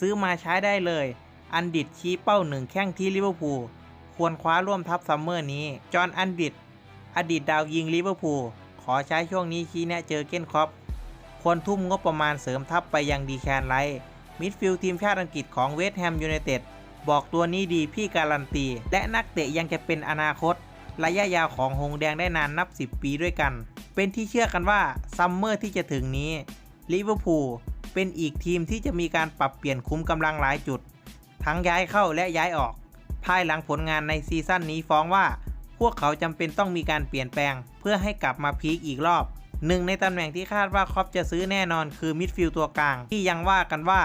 ซื้อมาใช้ได้เลย อันดิดชี้เป้าหนึ่งแข้งที่ลิเวอร์พูลควรคว้าร่วมทัพซัมเมอร์นี้ จอห์นอันดิดอดีตดาวยิงลิเวอร์พูลขอใช้ช่วงนี้ชี้แนะเจอเก้นครอปควรทุ่มงบประมาณเสริมทัพไปยังดีแคนไลท์มิดฟิลด์ทีมชาติอังกฤษของเวสต์แฮมยูไนเต็ดบอกตัวนี้ดีพี่การันตี และนักเตะยังจะเป็นอนาคต ระยะยาวของหงแดงได้นานนับ 10 ปีด้วยกัน เป็นที่เชื่อกันว่าซัมเมอร์ที่จะถึงนี้ลิเวอร์พูล เป็นอีกทีมที่จะมีการปรับเปลี่ยนคุ้มกำลังหลายจุด ทั้งย้ายเข้าและย้ายออก ภายหลังผลงานในซีซั่นนี้ฟ้องว่า พวกเขาจำเป็นต้องมีการเปลี่ยนแปลง เพื่อให้กลับมาพีคอีกรอบหนึ่งในตำแหน่งที่คาดว่าครอปจะซื้อแน่นอนคือมิดฟิลด์ตัวกลาง ที่ยังว่ากันว่า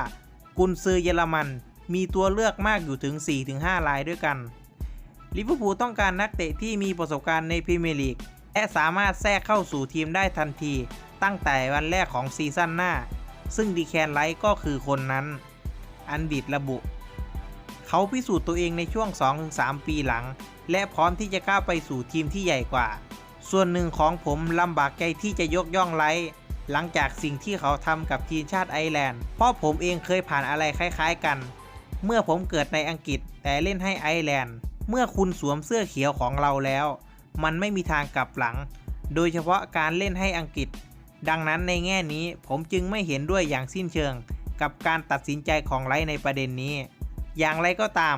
กุนซือเยอรมัน มีตัวเลือกมากอยู่ถึง 4-5 รายด้วยกันลิเวอร์พูลต้องการนักเตะที่มีประสบการณ์ในพรีเมียร์ลีกและสามารถแทรกเข้าสู่ทีมได้ทันที ตั้งแต่วันแรกของซีซั่นหน้า ซึ่งดีแคนไลท์ก็คือคนนั้น อันดิดระบุ เขาพิสูจน์ตัวเองในช่วง 2-3 ปีหลัง และพร้อมที่จะก้าวไปสู่ทีมที่ใหญ่กว่า ส่วนหนึ่งของผมลำบากใจที่จะยกย่องไลท์หลังจากสิ่งที่เขาทำกับทีมชาติไอร์แลนด์ เพราะผมเองเคยผ่านอะไรคล้ายๆกัน เมื่อผมเกิดในอังกฤษแต่เล่นให้ไอร์แลนด์ เมื่อคุณสวมเสื้อเขียวของเราแล้ว มันไม่มีทางกลับหลัง โดยเฉพาะการเล่นให้อังกฤษ ดังนั้นในแง่นี้ผมจึงไม่เห็นด้วยอย่างสิ้นเชิง กับการตัดสินใจของไลท์ในประเด็นนี้ อย่างไรก็ตาม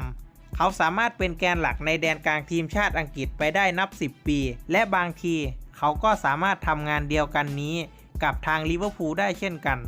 เขาสามารถเป็นแกนหลักในแดนกลางทีมชาติอังกฤษไปได้นับ 10 ปี และบางที เขาก็สามารถทำงานเดียวกันนี้ กับทางลิเวอร์พูลได้เช่นกัน